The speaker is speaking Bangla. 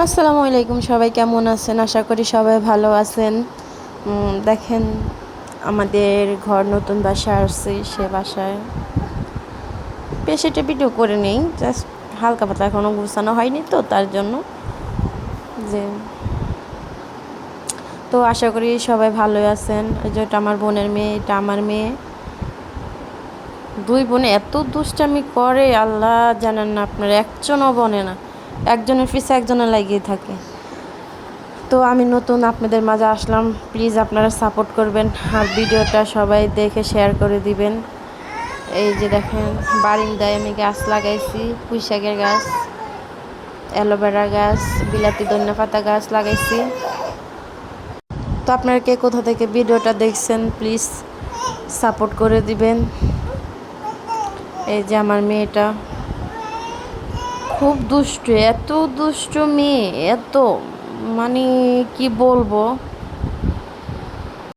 আসসালামু আলাইকুম, সবাই কেমন আছেন? আশা করি সবাই ভালো আছেন। দেখেন, আমাদের ঘর নতুন বাসা আসছে, সে বাসায়। একটা ভিডিও করে নেই জাস্ট হালকা পাতলা এখনও গুছানো হয়নি তো, তার জন্য। যে, তো আশা করি সবাই ভালোই আছেন। এই যে এটা আমার বোনের মেয়ে, এটা আমার মেয়ে। দুই বোনে এত দুষ্টামি করে, আল্লাহ জানেন না আপনার একজনও বনে না। একজনের পিছে একজনের লাগিয়ে থাকে। তো আমি নতুন আপনাদের মাঝে আসলাম। প্লিজ আপনারা সাপোর্ট করবেন আর ভিডিওটা সবাই দেখে শেয়ার করে দিবেন। এই যে দেখেন, বারিন্দায় আমি গাছ লাগাইছি পুঁই শাকের গাছ, অ্যালোভেরা গাছ, বিলাতি ধনিয়া পাতা গাছ লাগাইছি। তো আপনারা কে কোথা থেকে ভিডিওটা দেখছেন প্লিজ সাপোর্ট করে দিবেন। এই যে আমার মেয়েটা। খুব দুষ্টু এত দুষ্টু মেয়ে এত মানে কি বলব?